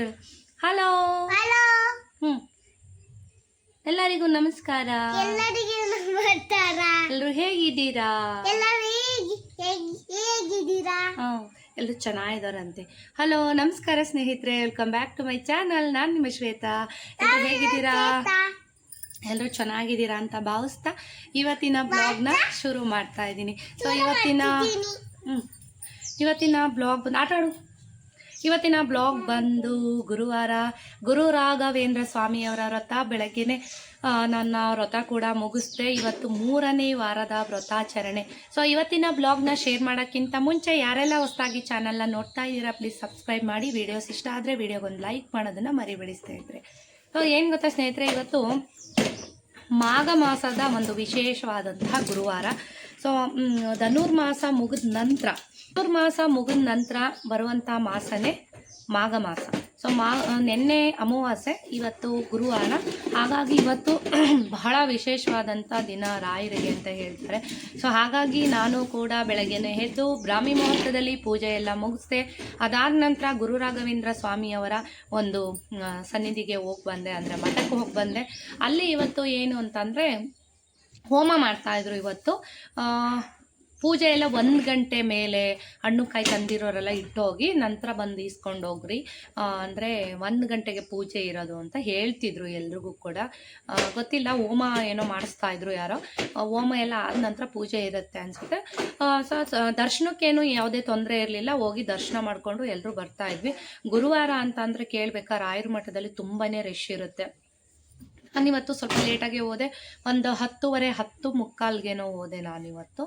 Hello hello ಹ್ಞೂ ಎಲ್ಲರಿಗೂ ನಮಸ್ಕಾರ. ಎಲ್ಲರಿಗೂ ನಮಸ್ಕಾರ. ಎಲ್ಲರೂ ಹೇಗಿದ್ದೀರಾ? ಎಲ್ಲರೂ ಹೇಗಿ ಹೇಗಿ- ಹೇಗಿದ್ದೀರಾ? ಹಾಂ ಎಲ್ಲರೂ ಚೆನ್ನಾಗಿದ್ದಾರಂತೆ. ಹಲೋ ನಮಸ್ಕಾರ ಸ್ನೇಹಿತರೆ. Welcome back to my channel ನಾನು ನಿಮ್ಮ ಶ್ವೇತಾ. ಎಲ್ಲರೂ ಹೇಗಿದ್ದೀರಾ? ಎಲ್ಲರೂ ಚೆನ್ನಾಗಿದ್ದೀರಾ ಅಂತ ಭಾವಿಸ್ತಾ ಇವತ್ತಿನ ಬ್ಲಾಗ್ನ ಶುರು ಮಾಡ್ತಾ ಇದ್ದೀನಿ. ಸೊ ಇವತ್ತಿನ ಹ್ಞೂ ಇವತ್ತಿನ ಬ್ಲಾಗ್ ಆಟಾಡು ಇವತ್ತಿನ ಬ್ಲಾಗ್ ಬಂದು ಗುರುವಾರ ಗುರು ರಾಘವೇಂದ್ರ ಸ್ವಾಮಿಯವರ ವ್ರತ ಬೆಳಗ್ಗೆನೆ ನನ್ನ ವ್ರತ ಕೂಡ ಮುಗಿಸ್ದೆ ಇವತ್ತು ಮೂರನೇ ವಾರದ ವ್ರತಾಚರಣೆ. ಸೊ ಇವತ್ತಿನ ಬ್ಲಾಗ್ನ ಶೇರ್ ಮಾಡೋಕ್ಕಿಂತ ಮುಂಚೆ ಯಾರೆಲ್ಲ ಹೊಸದಾಗಿ ಚಾನಲ್ನ ನೋಡ್ತಾ ಇದ್ದೀರಾ ಪ್ಲೀಸ್ ಸಬ್ಸ್ಕ್ರೈಬ್ ಮಾಡಿ. ವಿಡಿಯೋಸ್ ಇಷ್ಟ ಆದರೆ ವಿಡಿಯೋಗೊಂದು ಲೈಕ್ ಮಾಡೋದನ್ನು ಮರಿಬೇಡಿ ಸ್ನೇಹಿತರೆ ಸೊ ಏನು ಗೊತ್ತಾ ಸ್ನೇಹಿತರೆ, ಇವತ್ತು ಮಾಘ ಮಾಸದ ಒಂದು ವಿಶೇಷವಾದಂತಹ ಗುರುವಾರ. ಸೊ ಧನುರ್ಮಾಸ ಮುಗಿದ ನಂತರ ಧನುರ್ಮಾಸ ಮುಗಿದ ನಂತರ ಬರುವಂಥ ಮಾಸನೇ ಮಾಘ ಮಾಸ. ಸೊ ಮಾ, ನಿನ್ನೆ ಅಮಾವಾಸ್ಯೆ, ಇವತ್ತು ಗುರುವಾರ. ಹಾಗಾಗಿ ಇವತ್ತು ಬಹಳ ವಿಶೇಷವಾದಂಥ ದಿನ ರಾಯರಿಗೆ ಅಂತ ಹೇಳ್ತಾರೆ. ಸೊ ಹಾಗಾಗಿ ನಾನು ಕೂಡ ಬೆಳಗ್ಗೆನೇ ಎದ್ದು ಬ್ರಾಹ್ಮಿ ಮುಹೂರ್ತದಲ್ಲಿ ಪೂಜೆ ಎಲ್ಲ ಮುಗಿಸ್ದೆ. ಅದಾದ ನಂತರ ಗುರು ರಾಘವೇಂದ್ರ ಸ್ವಾಮಿಯವರ ಒಂದು ಸನ್ನಿಧಿಗೆ ಹೋಗಿ ಬಂದೆ, ಅಂದರೆ ಮಠಕ್ಕೆ ಹೋಗಿ ಬಂದೆ. ಅಲ್ಲಿ ಇವತ್ತು ಏನು ಅಂತಂದರೆ ಹೋಮ ಮಾಡ್ತಾ ಇದ್ರು ಇವತ್ತು. ಪೂಜೆ ಎಲ್ಲ ಒಂದು ಗಂಟೆ ಮೇಲೆ ಹಣ್ಣು ಕಾಯಿ ತಂದಿರೋರೆಲ್ಲ ಇಟ್ಟೋಗಿ ನಂತರ ಬಂದು ಇಸ್ಕೊಂಡು ಹೋಗ್ರಿ. ಅಂದರೆ ಒಂದು ಗಂಟೆಗೆ ಪೂಜೆ ಇರೋದು ಅಂತ ಹೇಳ್ತಿದ್ರು ಎಲ್ರಿಗೂ ಕೂಡ. ಗೊತ್ತಿಲ್ಲ ಹೋಮ ಏನೋ ಮಾಡಿಸ್ತಾ ಇದ್ರು ಯಾರೋ. ಹೋಮ ಎಲ್ಲ ಆದ ನಂತರ ಪೂಜೆ ಇರುತ್ತೆ ಅನಿಸುತ್ತೆ. ಸೊ ದರ್ಶನಕ್ಕೇನು ಯಾವುದೇ ತೊಂದರೆ ಇರಲಿಲ್ಲ. ಹೋಗಿ ದರ್ಶನ ಮಾಡಿಕೊಂಡು ಎಲ್ಲರೂ ಬರ್ತಾ ಇದ್ವಿ. ಗುರುವಾರ ಅಂತ ಅಂದರೆ ಕೇಳಬೇಕಾ ರಾಯರ ಮಠದಲ್ಲಿ ತುಂಬಾ ರಶ್ ಇರುತ್ತೆ. ನಾನಿವತ್ತು ಸ್ವಲ್ಪ ಲೇಟಾಗಿ ಹೋದೆ ಒಂದು ಹತ್ತುವರೆ, ಹತ್ತು ಮುಕ್ಕಾಲ್ಗೇನೋ ಹೋದೆ ನಾನಿವತ್ತು.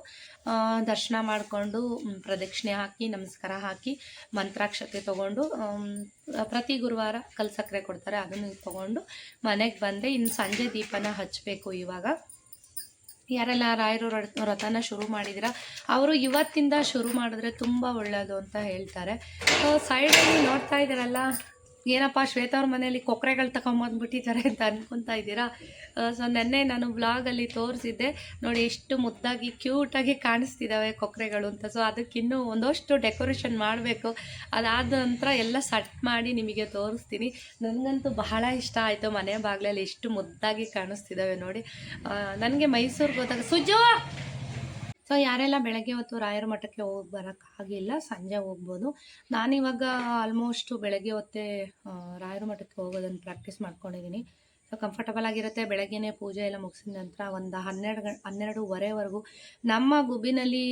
ದರ್ಶನ ಮಾಡಿಕೊಂಡು ಪ್ರದಕ್ಷಿಣೆ ಹಾಕಿ, ನಮಸ್ಕಾರ ಹಾಕಿ, ಮಂತ್ರಾಕ್ಷತೆ ತೊಗೊಂಡು ಪ್ರತಿ ಗುರುವಾರ ಕಲ್ಸಕ್ಕರೆ ಕೊಡ್ತಾರೆ, ಅದನ್ನು ತೊಗೊಂಡು ಮನೆಗೆ ಬಂದೆ. ಇನ್ನು ಸಂಜೆ ದೀಪನ ಹಚ್ಚಬೇಕು ಇವಾಗ. ಯಾರೆಲ್ಲ ರಾಯರು ವ್ರತನ ಶುರು ಮಾಡಿದಿರ, ಅವರು ಇವತ್ತಿಂದ ಶುರು ಮಾಡಿದ್ರೆ ತುಂಬ ಒಳ್ಳೆಯದು ಅಂತ ಹೇಳ್ತಾರೆ. ಸೊ ಸೈಡಲ್ಲಿ ನೋಡ್ತಾ ಇದ್ದೀರಲ್ಲ ಏನಪ್ಪ, ಶ್ವೇತಾ ಅವ್ರ ಮನೆಯಲ್ಲಿ ಕೊಕ್ಕರೆಗಳು ತಗೊಂಬಂದ್ಬಿಟ್ಟಿದ್ದಾರೆ ಅಂತ ಅನ್ಕೊತಾ ಇದ್ದೀರಾ? ಸೊ ನೆನ್ನೆ ನಾನು ಬ್ಲಾಗಲ್ಲಿ ತೋರಿಸಿದ್ದೆ. ನೋಡಿ, ಎಷ್ಟು ಮುದ್ದಾಗಿ, ಕ್ಯೂಟಾಗಿ ಕಾಣಿಸ್ತಿದ್ದಾವೆ ಕೊಕ್ಕರೆಗಳು ಅಂತ. ಸೊ ಅದಕ್ಕಿನ್ನೂ ಒಂದಷ್ಟು ಡೆಕೋರೇಷನ್ ಮಾಡಬೇಕು. ಅದಾದ ನಂತರ ಎಲ್ಲ ಸಟ್ ಮಾಡಿ ನಿಮಗೆ ತೋರಿಸ್ತೀನಿ. ನನಗಂತೂ ಬಹಳ ಇಷ್ಟ ಆಯಿತು. ಮನೆ ಬಾಗಿಲಲ್ಲಿ ಎಷ್ಟು ಮುದ್ದಾಗಿ ಕಾಣಿಸ್ತಿದ್ದಾವೆ ನೋಡಿ. ನನಗೆ ಮೈಸೂರಿಗೆ ಹೋದಾಗ, ಸುಜು! ಸೊ ಯಾರೆಲ್ಲ ಬೆಳಗ್ಗೆ ಹೊತ್ತು ರಾಯರ ಮಠಕ್ಕೆ ಹೋಗಿ ಬರೋಕ್ಕಾಗಿಲ್ಲ ಸಂಜೆ ಹೋಗ್ಬೋದು. ನಾನಿವಾಗ ಆಲ್ಮೋಸ್ಟು ಬೆಳಗ್ಗೆ ಹೊತ್ತೇ ರಾಯರ ಮಠಕ್ಕೆ ಹೋಗೋದನ್ನು ಪ್ರಾಕ್ಟೀಸ್ ಮಾಡ್ಕೊಂಡಿದ್ದೀನಿ ಸೊ ಕಂಫರ್ಟಬಲ್ ಆಗಿರುತ್ತೆ. ಬೆಳಗ್ಗೆನೇ ಪೂಜೆ ಎಲ್ಲ ಮುಗಿಸಿದ ನಂತರ ಒಂದು ಹನ್ನೆರಡು ಗಂ ಹನ್ನೆರಡೂವರೆವರೆಗೂ ನಮ್ಮ ಗುಬ್ಬಿನಲ್ಲಿ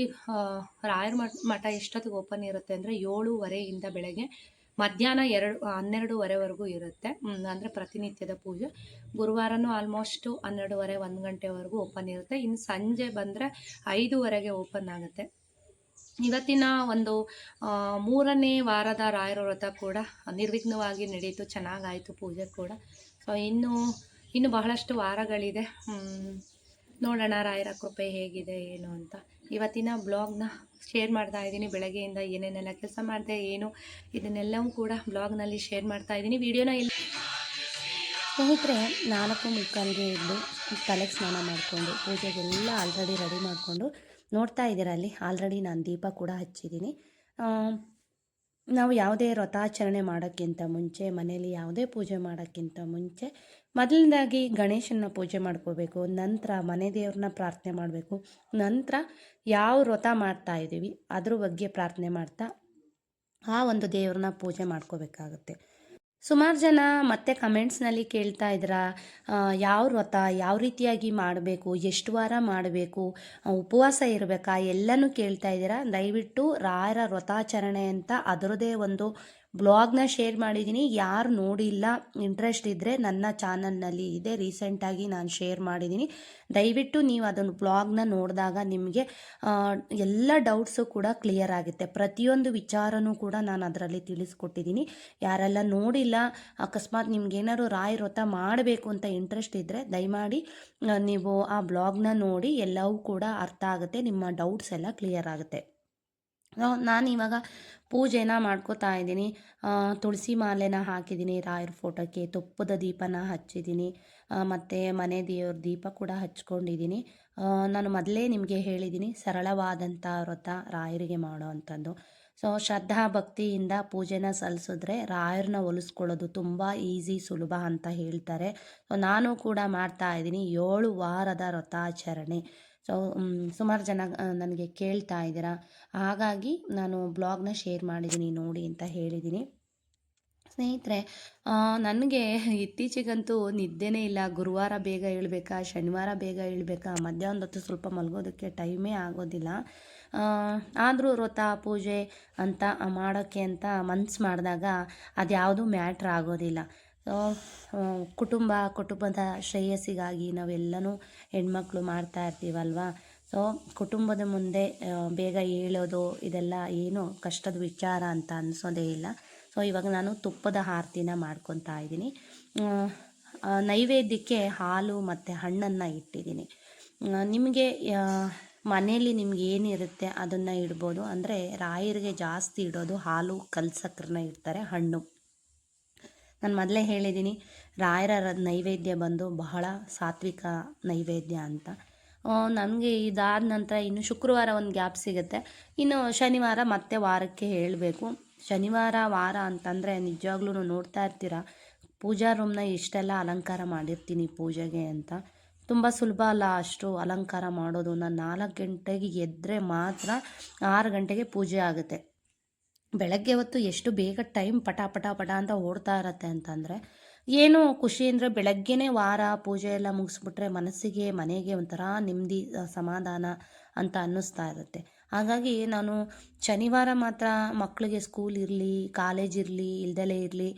ರಾಯರ ಮಠ ಮಠ ಎಷ್ಟೊತ್ತಿಗೆ ಓಪನ್ ಇರುತ್ತೆ ಅಂದರೆ ಏಳುವರೆಯಿಂದ ಬೆಳಗ್ಗೆ ಮಧ್ಯಾಹ್ನ ಎರಡು ಹನ್ನೆರಡುವರೆವರೆಗೂ ಇರುತ್ತೆ. ಅಂದರೆ ಪ್ರತಿನಿತ್ಯದ ಪೂಜೆ. ಗುರುವಾರನೂ ಆಲ್ಮೋಸ್ಟು ಹನ್ನೆರಡುವರೆ, ಒಂದು ಗಂಟೆವರೆಗೂ ಓಪನ್ ಇರುತ್ತೆ. ಇನ್ನು ಸಂಜೆ ಬಂದರೆ ಐದೂವರೆಗೆ ಓಪನ್ ಆಗುತ್ತೆ. ಇವತ್ತಿನ ಒಂದು ಮೂರನೇ ವಾರದ ರಾಯರ ವ್ರತ ಕೂಡ ನಿರ್ವಿಘ್ನವಾಗಿ ನಡೀತು. ಚೆನ್ನಾಗಾಯಿತು ಪೂಜೆ ಕೂಡ. ಸೊ ಇನ್ನೂ, ಇನ್ನು ಬಹಳಷ್ಟು ವಾರಗಳಿದೆ. ನೋಡೋಣ ರಾಯರ ಕೃಪೆ ಹೇಗಿದೆ, ಏನು ಅಂತ. ಇವತ್ತಿನ ಬ್ಲಾಗ್ನ ಶೇರ್ ಮಾಡ್ತಾ ಇದ್ದೀನಿ. ಬೆಳಗ್ಗೆಯಿಂದ ಏನೇನೆಲ್ಲ ಕೆಲಸ ಮಾಡಿದೆ, ಏನು ಇದನ್ನೆಲ್ಲವೂ ಕೂಡ ಬ್ಲಾಗ್ನಲ್ಲಿ ಶೇರ್ ಮಾಡ್ತಾ ಇದ್ದೀನಿ. ವಿಡಿಯೋನ ಇಲ್ಲಿ ಸ್ನೇಹಿತರೆ, ನಾಲ್ಕು ಮುಕ್ಕಾಲಿಗೆ ಇದ್ದು ತಲೆಗೆ ಸ್ನಾನ ಮಾಡಿಕೊಂಡು, ಪೂಜೆಗೆಲ್ಲ ಆಲ್ರೆಡಿ ರೆಡಿ ಮಾಡಿಕೊಂಡು ನೋಡ್ತಾ ಇದ್ದೀರಾ ಅಲ್ಲಿ? ಆಲ್ರೆಡಿ ನಾನು ದೀಪ ಕೂಡ ಹಚ್ಚಿದ್ದೀನಿ. ನಾವು ಯಾವುದೇ ವ್ರತಾಚರಣೆ ಮಾಡೋಕ್ಕಿಂತ ಮುಂಚೆ, ಮನೆಯಲ್ಲಿ ಯಾವುದೇ ಪೂಜೆ ಮಾಡೋಕ್ಕಿಂತ ಮುಂಚೆ ಮೊದಲನೇದಾಗಿ ಗಣೇಶನ ಪೂಜೆ ಮಾಡ್ಕೋಬೇಕು, ನಂತರ ಮನೆ ದೇವ್ರನ್ನ ಪ್ರಾರ್ಥನೆ ಮಾಡಬೇಕು, ನಂತರ ಯಾವ ವ್ರತ ಮಾಡ್ತಾ ಇದ್ದೀವಿ, ಅದ್ರ ಬಗ್ಗೆ ಪ್ರಾರ್ಥನೆ ಮಾಡ್ತಾ ಆ ಒಂದು ದೇವ್ರನ್ನ ಪೂಜೆ ಮಾಡ್ಕೋಬೇಕಾಗುತ್ತೆ. ಸುಮಾರು ಜನ ಮತ್ತೆ ಕಮೆಂಟ್ಸ್ನಲ್ಲಿ ಕೇಳ್ತಾ ಇದ್ರ ಯಾವ ವ್ರತ ಯಾವ ರೀತಿಯಾಗಿ ಮಾಡಬೇಕು, ಎಷ್ಟು ವಾರ ಮಾಡಬೇಕು ಉಪವಾಸ ಇರಬೇಕಾ, ಎಲ್ಲನೂ ಕೇಳ್ತಾ ಇದ್ದೀರಾ, ದಯವಿಟ್ಟು ರಾಯರ ವ್ರತಾಚರಣೆ ಅಂತ ಅದರದೇ ಒಂದು ಬ್ಲಾಗ್ನ ಶೇರ್ ಮಾಡಿದ್ದೀನಿ. ಯಾರು ನೋಡಿಲ್ಲ ಇಂಟ್ರೆಸ್ಟ್ ಇದ್ದರೆ ನನ್ನ ಚಾನಲ್ನಲ್ಲಿ ಇದೆ. ರೀಸೆಂಟಾಗಿ ನಾನು ಶೇರ್ ಮಾಡಿದ್ದೀನಿ. ದಯವಿಟ್ಟು ನೀವು ಅದನ್ನು ಬ್ಲಾಗ್ನ ನೋಡಿದಾಗ ನಿಮಗೆ ಎಲ್ಲ ಡೌಟ್ಸು ಕೂಡ ಕ್ಲಿಯರ್ ಆಗುತ್ತೆ. ಪ್ರತಿಯೊಂದು ವಿಚಾರನೂ ಕೂಡ ನಾನು ಅದರಲ್ಲಿ ತಿಳಿಸ್ಕೊಟ್ಟಿದ್ದೀನಿ. ಯಾರೆಲ್ಲ ನೋಡಿಲ್ಲ, ಅಕಸ್ಮಾತ್ ನಿಮ್ಗೇನಾದ್ರು ರಾಯ್ ವ್ರತ ಮಾಡಬೇಕು ಅಂತ ಇಂಟ್ರೆಸ್ಟ್ ಇದ್ದರೆ ದಯಮಾಡಿ ನೀವು ಆ ಬ್ಲಾಗ್ನ ನೋಡಿ ಎಲ್ಲವೂ ಕೂಡ ಅರ್ಥ ಆಗುತ್ತೆ. ನಿಮ್ಮ ಡೌಟ್ಸ್ ಎಲ್ಲ ಕ್ಲಿಯರ್ ಆಗುತ್ತೆ. ನಾನು ಇವಾಗ ಪೂಜೆನ ಮಾಡ್ಕೋತಾ ಇದ್ದೀನಿ. ತುಳಸಿ ಮಾಲೆನ ಹಾಕಿದ್ದೀನಿ, ರಾಯರ ಫೋಟೋಕ್ಕೆ, ತುಪ್ಪದ ದೀಪನ ಹಚ್ಚಿದ್ದೀನಿ. ಮತ್ತು ಮನೆ ದೇವ್ರ ದೀಪ ಕೂಡ ಹಚ್ಕೊಂಡಿದ್ದೀನಿ. ನಾನು ಮೊದಲೇ ನಿಮಗೆ ಹೇಳಿದ್ದೀನಿ, ಸರಳವಾದಂಥ ವ್ರತ ರಾಯರಿಗೆ ಮಾಡೋ ಅಂಥದ್ದು. ಸೊ, ಶ್ರದ್ಧಾ ಭಕ್ತಿಯಿಂದ ಪೂಜೆನ ಸಲ್ಲಿಸಿದ್ರೆ ರಾಯರನ್ನ ಒಲಿಸ್ಕೊಳ್ಳೋದು ತುಂಬ ಈಸಿ, ಸುಲಭ ಅಂತ ಹೇಳ್ತಾರೆ. ಸೊ, ನಾನು ಕೂಡ ಮಾಡ್ತಾ ಇದ್ದೀನಿ ಏಳು ವಾರದ ವ್ರತಾಚರಣೆ. ಸೊ ಸುಮಾರು ಜನ ನನಗೆ ಕೇಳ್ತಾ ಇದ್ದೀರಾ. ಹಾಗಾಗಿ ನಾನು ಬ್ಲಾಗ್ನ ಶೇರ್ ಮಾಡಿದ್ದೀನಿ ನೋಡಿ ಅಂತ ಹೇಳಿದ್ದೀನಿ. ಸ್ನೇಹಿತರೆ ನನಗೆ ಇತ್ತೀಚೆಗಂತೂ ನಿದ್ದೆನೇ ಇಲ್ಲ. ಗುರುವಾರ ಬೇಗ ಏಳಬೇಕಾ ಶನಿವಾರ ಬೇಗ ಏಳಬೇಕಾ ಮಧ್ಯಾಹ್ನದ ಹೊತ್ತು ಸ್ವಲ್ಪ ಮಲಗೋದಕ್ಕೆ ಟೈಮೇ ಆಗೋದಿಲ್ಲ. ಆದರೂ ವ್ರತ, ಪೂಜೆ ಅಂತ ಮಾಡೋಕ್ಕೆ ಅಂತ ಮನ್ಸು ಮಾಡಿದಾಗ ಅದ್ಯಾವುದೂ ಮ್ಯಾಟ್ರ್ ಆಗೋದಿಲ್ಲ. ಕುಟುಂಬ, ಕುಟುಂಬದ ಶ್ರೇಯಸ್ಸಿಗಾಗಿ ನಾವೆಲ್ಲನೂ ಹೆಣ್ಮಕ್ಳು ಮಾಡ್ತಾ ಇರ್ತೀವಲ್ವ? ಸೊ ಕುಟುಂಬದ ಮುಂದೆ ಬೇಗ ಏಳೋದು ಇದೆಲ್ಲ ಏನು ಕಷ್ಟದ ವಿಚಾರ ಅಂತ ಅನ್ಸೋದೇ ಇಲ್ಲ. ಸೊ ಇವಾಗ ನಾನು ತುಪ್ಪದ ಆರತಿನ ಮಾಡ್ಕೊತಾ ಇದ್ದೀನಿ. ನೈವೇದ್ಯಕ್ಕೆ ಹಾಲು ಮತ್ತು ಹಣ್ಣನ್ನು ಇಟ್ಟಿದ್ದೀನಿ. ನಿಮಗೆ ಮನೆಯಲ್ಲಿ ನಿಮ್ಗೆ ಏನಿರುತ್ತೆ ಅದನ್ನು ಇಡ್ಬೋದು? ಅಂದರೆ ರಾಯರಿಗೆ ಜಾಸ್ತಿ ಇಡೋದು ಹಾಲು ಕಲ್ಸಕ್ರನ್ನ ಇಡ್ತಾರೆ ಹಣ್ಣು. ನಾನು ಮೊದಲೇ ಹೇಳಿದ್ದೀನಿ ರಾಯರ ನೈವೇದ್ಯ ಬಂದು ಬಹಳ ಸಾತ್ವಿಕ ನೈವೇದ್ಯ ಅಂತ. ನನಗೆ ಇದಾದ ನಂತರ ಇನ್ನು ಶುಕ್ರವಾರ ಒಂದು ಗ್ಯಾಪ್ ಸಿಗುತ್ತೆ. ಇನ್ನು ಶನಿವಾರ ಮತ್ತೆ ವಾರಕ್ಕೆ ಹೇಳಬೇಕು. ಶನಿವಾರ, ವಾರ ಅಂತಂದರೆ ನಿಜವಾಗ್ಲೂ ನೋಡ್ತಾ ಇರ್ತೀರ? ಪೂಜಾ ರೂಮ್ನ ಇಷ್ಟೆಲ್ಲ ಅಲಂಕಾರ ಮಾಡಿರ್ತೀನಿ ಪೂಜೆಗೆ ಅಂತ. ತುಂಬ ಸುಲಭ ಅಲ್ಲ ಅಷ್ಟು ಅಲಂಕಾರ ಮಾಡೋದು. ನಾನು ನಾಲ್ಕು ಗಂಟೆಗೆ ಎದ್ದರೆ ಮಾತ್ರ ಆರು ಗಂಟೆಗೆ ಪೂಜೆ ಆಗುತ್ತೆ. ಬೆಳಗ್ಗೆ ಹೊತ್ತು ಎಷ್ಟು ಬೇಗ ಟೈಮ್ ಪಟ ಪಟ ಪಟ ಅಂತ ಓಡ್ತಾ ಇರತ್ತೆ ಅಂತಂದರೆ ಏನು ಖುಷಿ ಅಂದರೆ ಬೆಳಗ್ಗೆನೇ ವಾರ ಪೂಜೆ ಎಲ್ಲ ಮುಗಿಸ್ಬಿಟ್ರೆ ಮನಸ್ಸಿಗೆ, ಮನೆಗೆ ಒಂಥರ ನೆಮ್ಮದಿ ಸಮಾಧಾನ ಅಂತ ಅನ್ನಿಸ್ತಾ ಇರುತ್ತೆ. ಹಾಗಾಗಿ ನಾನು ಶನಿವಾರ ಮಾತ್ರ ಮಕ್ಕಳಿಗೆ ಸ್ಕೂಲ್ ಇರಲಿ ಕಾಲೇಜ್ ಇರಲಿ, ಇಲ್ದಲೇ ಇರಲಿ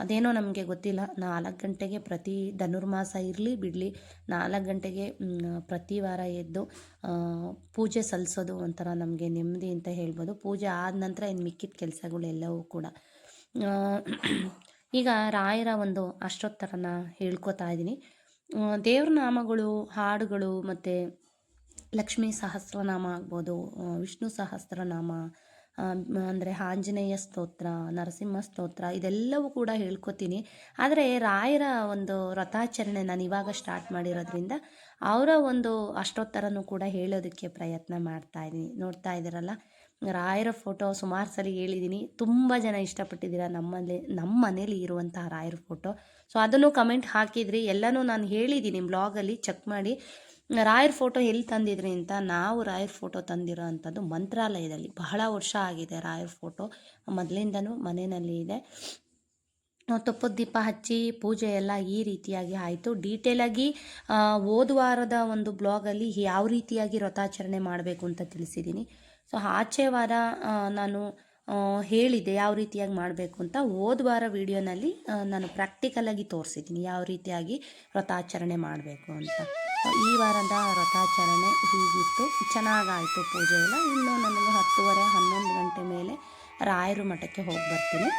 ಅದೇನೋ ನಮಗೆ ಗೊತ್ತಿಲ್ಲ. ನಾಲ್ಕು ಗಂಟೆಗೆ ಪ್ರತಿ ಧನುರ್ಮಾಸ ಇರಲಿ, ಬಿಡಲಿ, ನಾಲ್ಕು ಗಂಟೆಗೆ ಪ್ರತಿ ವಾರ ಎದ್ದು ಪೂಜೆ ಸಲ್ಲಿಸೋದು ಒಂಥರ ನಮಗೆ ನೆಮ್ಮದಿ ಅಂತ ಹೇಳ್ಬೋದು. ಪೂಜೆ ಆದ ನಂತರ ಇನ್ನು ಮಿಕ್ಕಿದ ಕೆಲಸಗಳೆಲ್ಲವೂ ಕೂಡ. ಈಗ ರಾಯರ ಒಂದು ಅಷ್ಟೋತ್ತರನ ಹೇಳ್ಕೊತಾ ಇದ್ದೀನಿ ದೇವ್ರ ನಾಮಗಳು, ಹಾಡುಗಳು ಮತ್ತು ಲಕ್ಷ್ಮೀ ಸಹಸ್ರನಾಮ ಆಗ್ಬೋದು ವಿಷ್ಣು ಸಹಸ್ರನಾಮ ಅಂದರೆ ಆಂಜನೇಯ ಸ್ತೋತ್ರ, ನರಸಿಂಹ ಸ್ತೋತ್ರ, ಇದೆಲ್ಲವೂ ಕೂಡ ಹೇಳ್ಕೊತೀನಿ. ಆದರೆ ರಾಯರ ಒಂದು ವ್ರತಾಚರಣೆ ನಾನು ಇವಾಗ ಸ್ಟಾರ್ಟ್ ಮಾಡಿರೋದ್ರಿಂದ ಅವರ ಒಂದು ಅಷ್ಟೋತ್ತರನೂ ಕೂಡ ಹೇಳೋದಕ್ಕೆ ಪ್ರಯತ್ನ ಮಾಡ್ತಾ ಇದ್ದೀನಿ. ನೋಡ್ತಾ ಇದ್ದೀರಲ್ಲ? ರಾಯರ ಫೋಟೋ ಸುಮಾರು ಸಲ ಹೇಳಿದ್ದೀನಿ. ತುಂಬ ಜನ ಇಷ್ಟಪಟ್ಟಿದ್ದೀರ ನಮ್ಮಲ್ಲಿ ನಮ್ಮ ಮನೇಲಿ ಇರುವಂತಹ ರಾಯರ ಫೋಟೋ ಸೊ ಅದನ್ನು ಕಮೆಂಟ್ ಹಾಕಿದ್ರಿ. ಎಲ್ಲನೂ ನಾನು ಹೇಳಿದ್ದೀನಿ. ಬ್ಲಾಗಲ್ಲಿ ಚೆಕ್ ಮಾಡಿ. ರಾಯರ್ ಫೋಟೋ ಎಲ್ಲಿ ತಂದಿದ್ರಿ ಅಂತ ನಾವು ರಾಯರ್ ಫೋಟೋ ತಂದಿರೋ ಅಂಥದ್ದು ಮಂತ್ರಾಲಯದಲ್ಲಿ. ಬಹಳ ವರ್ಷ ಆಗಿದೆ ರಾಯರ್ ಫೋಟೋ. ಮೊದಲಿಂದನೂ ಮನೆಯಲ್ಲಿ ಇದೆ. ನಾವು ತುಪ್ಪದ ದೀಪ ಹಚ್ಚಿ ಪೂಜೆ ಎಲ್ಲ ಈ ರೀತಿಯಾಗಿ ಆಯಿತು. ಡೀಟೇಲಾಗಿ ಹೋದ ವಾರದ ಒಂದು ಬ್ಲಾಗಲ್ಲಿ ಯಾವ ರೀತಿಯಾಗಿ ವ್ರತಾಚರಣೆ ಮಾಡಬೇಕು ಅಂತ ತಿಳಿಸಿದ್ದೀನಿ. ಸೊ ಆಚೆ ವಾರ ನಾನು ಹೇಳಿದೆ ಯಾವ ರೀತಿಯಾಗಿ ಮಾಡಬೇಕು ಅಂತ. ಹೋದ ವಾರ ವಿಡಿಯೋನಲ್ಲಿ ನಾನು ಪ್ರಾಕ್ಟಿಕಲಾಗಿ ತೋರಿಸಿದ್ದೀನಿ ಯಾವ ರೀತಿಯಾಗಿ ವ್ರತಾಚರಣೆ ಮಾಡಬೇಕು ಅಂತ. ಈ ವಾರದ ವ್ರತಾಚರಣೆ ಹೀಗಿತ್ತು. ಚೆನ್ನಾಗಾಯಿತು ಪೂಜೆ ಎಲ್ಲ. ಇನ್ನು ನನಗೆ ಹತ್ತುವರೆ ಹನ್ನೊಂದು ಗಂಟೆ ಮೇಲೆ ರಾಯರು ಮಠಕ್ಕೆ ಹೋಗಿ ಬರ್ತೀನಿ.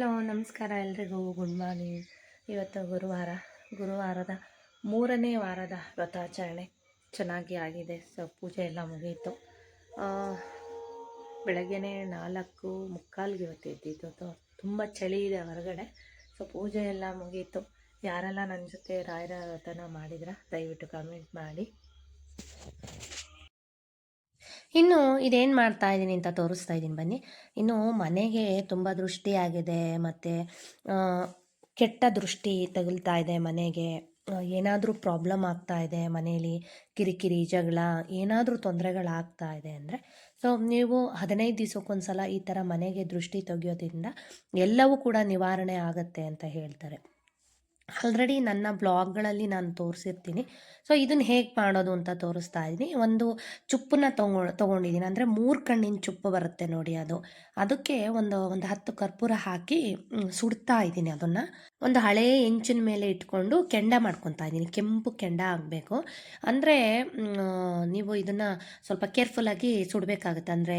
ಹಲೋ ನಮಸ್ಕಾರ ಎಲ್ರಿಗೂ. ಗುಡ್ ಮಾರ್ನಿಂಗ್ ಇವತ್ತು ಗುರುವಾರ ಗುರುವಾರದ ಮೂರನೇ ವಾರದ ವ್ರತಾಚರಣೆ ಚೆನ್ನಾಗಿ ಆಗಿದೆ. ಸೊ ಪೂಜೆ ಎಲ್ಲ ಮುಗೀತು. ಆ, ಬೆಳಗ್ಗೆನೇ ನಾಲ್ಕು ಮುಕ್ಕಾಲ್ಗೆ ಇವತ್ತು ತುಂಬ ಚಳಿ ಇದೆ ಹೊರಗಡೆ. ಸೊ ಪೂಜೆ ಎಲ್ಲ ಮುಗೀತು. ಯಾರೆಲ್ಲ ನನ್ನ ಜೊತೆ ರಾಯರ ವ್ರತನ ಮಾಡಿದ್ರ ದಯವಿಟ್ಟು ಕಮೆಂಟ್ ಮಾಡಿ. ಇನ್ನು ಇದೇನು ಮಾಡ್ತಾ ಇದ್ದೀನಿ ಅಂತ ತೋರಿಸ್ತಾ ಇದ್ದೀನಿ ಬನ್ನಿ. ಇನ್ನು ಮನೆಗೆ ತುಂಬ ದೃಷ್ಟಿಯಾಗಿದೆ ಮತ್ತು ಕೆಟ್ಟ ದೃಷ್ಟಿ ತಗುಲ್ತಾ ಇದೆ ಮನೆಗೆ. ಏನಾದರೂ ಪ್ರಾಬ್ಲಮ್ ಆಗ್ತಾ ಇದೆ ಮನೆಯಲ್ಲಿ ಕಿರಿಕಿರಿ, ಜಗಳ, ಏನಾದರೂ ತೊಂದರೆಗಳಾಗ್ತಾ ಇದೆ ಅಂದರೆ, ಸೊ ನೀವು ಹದಿನೈದು ದಿವಸಕ್ಕೊಂದ್ಸಲ ಈ ಥರ ಮನೆಗೆ ದೃಷ್ಟಿ ತೆಗೆಯೋದ್ರಿಂದ ಎಲ್ಲವೂ ಕೂಡ ನಿವಾರಣೆ ಆಗುತ್ತೆ ಅಂತ ಹೇಳ್ತಾರೆ. ಆಲ್ರೆಡಿ ನನ್ನ ಬ್ಲಾಗ್ಗಳಲ್ಲಿ ನಾನು ತೋರಿಸಿರ್ತೀನಿ. ಸೊ ಇದನ್ನು ಹೇಗೆ ಮಾಡೋದು ಅಂತ ತೋರಿಸ್ತಾ ಇದ್ದೀನಿ. ಒಂದು ಚುಪ್ಪನ್ನ ತೊಗೊ ತೊಗೊಂಡಿದ್ದೀನಿ. ಅಂದರೆ ಮೂರು ಕಣ್ಣಿನ ಚುಪ್ಪು ಬರುತ್ತೆ ನೋಡಿ ಅದು. ಅದಕ್ಕೆ ಒಂದು ಒಂದು ಹತ್ತು ಕರ್ಪೂರ ಹಾಕಿ ಸುಡ್ತಾ ಇದ್ದೀನಿ ಅದನ್ನು. ಒಂದು ಹಳೇ ಹೆಂಚಿನ ಮೇಲೆ ಇಟ್ಕೊಂಡು ಕೆಂಡ ಮಾಡ್ಕೊತಾ ಇದ್ದೀನಿ. ಕೆಂಪು ಕೆಂಡ ಆಗಬೇಕು. ಅಂದರೆ ನೀವು ಇದನ್ನು ಸ್ವಲ್ಪ ಕೇರ್ಫುಲ್ಲಾಗಿ ಸುಡಬೇಕಾಗುತ್ತೆ. ಅಂದರೆ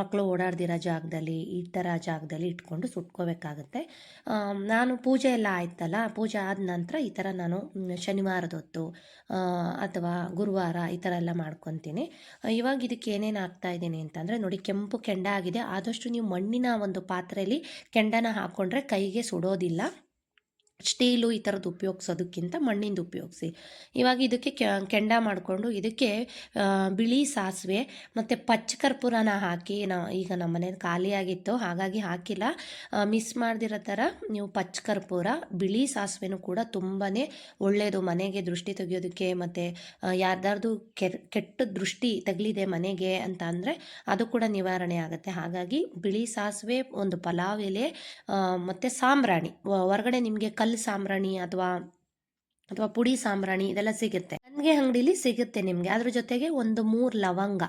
ಮಕ್ಕಳು ಓಡಾಡ್ದಿರೋ ಜಾಗದಲ್ಲಿ, ಈ ಥರ ಜಾಗದಲ್ಲಿ ಇಟ್ಕೊಂಡು ಸುಟ್ಕೋಬೇಕಾಗುತ್ತೆ. ನಾನು ಪೂಜೆ ಎಲ್ಲ ಆಯ್ತಲ್ಲ, ಪೂಜೆ ಆದ ನಂತರ ಈ ಥರ ನಾನು ಶನಿವಾರದ ಹೊತ್ತು ಅಥವಾ ಗುರುವಾರ ಈ ಥರ ಎಲ್ಲ ಮಾಡ್ಕೊತೀನಿ. ಇವಾಗ ಇದಕ್ಕೆ ಏನೇನು ಆಗ್ತಾ ಇದ್ದೀನಿ ಅಂತಂದರೆ, ನೋಡಿ ಕೆಂಪು ಕೆಂಡ ಆಗಿದೆ. ಆದಷ್ಟು ನೀವು ಮಣ್ಣಿನ ಒಂದು ಪಾತ್ರೆಯಲ್ಲಿ ಕೆಂಡನ ಹಾಕ್ಕೊಂಡ್ರೆ ಕೈಗೆ ಸುಡೋದಿಲ್ಲ. ಸ್ಟೀಲು ಈ ಥರದ್ದು ಉಪಯೋಗಿಸೋದಕ್ಕಿಂತ ಮಣ್ಣಿಂದು ಉಪಯೋಗಿಸಿ. ಇವಾಗ ಇದಕ್ಕೆ ಕೆಂಡ ಮಾಡಿಕೊಂಡು ಇದಕ್ಕೆ ಬಿಳಿ ಸಾಸಿವೆ ಮತ್ತು ಪಚ್ಚ ಕರ್ಪೂರನ ಹಾಕಿ ನಾ, ಈಗ ನಮ್ಮ ಮನೇಲಿ ಖಾಲಿಯಾಗಿತ್ತು, ಹಾಗಾಗಿ ಹಾಕಿಲ್ಲ. ಮಿಸ್ ಮಾಡ್ದಿರೋ ಥರ ನೀವು ಪಚ್ಚ ಕರ್ಪೂರ, ಬಿಳಿ ಸಾಸಿವೆನೂ ಕೂಡ ತುಂಬಾ ಒಳ್ಳೆಯದು ಮನೆಗೆ ದೃಷ್ಟಿ ತೆಗಿಯೋದಕ್ಕೆ ಮತ್ತು ಯಾರ್ದಾರ್ದು ಕೆಟ್ಟ ದೃಷ್ಟಿ ತಗಲಿದೆ ಮನೆಗೆ ಅಂತ ಅಂದರೆ ಅದು ಕೂಡ ನಿವಾರಣೆ ಆಗುತ್ತೆ. ಹಾಗಾಗಿ ಬಿಳಿ ಸಾಸಿವೆ, ಒಂದು ಪಲಾವ್ ಎಲೆ ಮತ್ತು ಸಾಂಬ್ರಾಣಿ ಹೊರಗಡೆ ನಿಮಗೆ ಕಲ್ಲು ಸಾಂಬ್ರಾಣಿ ಅಥವಾ ಅಥವಾ ಪುಡಿ ಸಾಂಬ್ರಾಣಿ ಇದೆಲ್ಲ ಸಿಗುತ್ತೆ. ನನಗೆ ಅಂಗಡಿಲಿ ಸಿಗುತ್ತೆ ನಿಮಗೆ. ಅದ್ರ ಜೊತೆಗೆ ಒಂದು ಮೂರು ಲವಂಗ.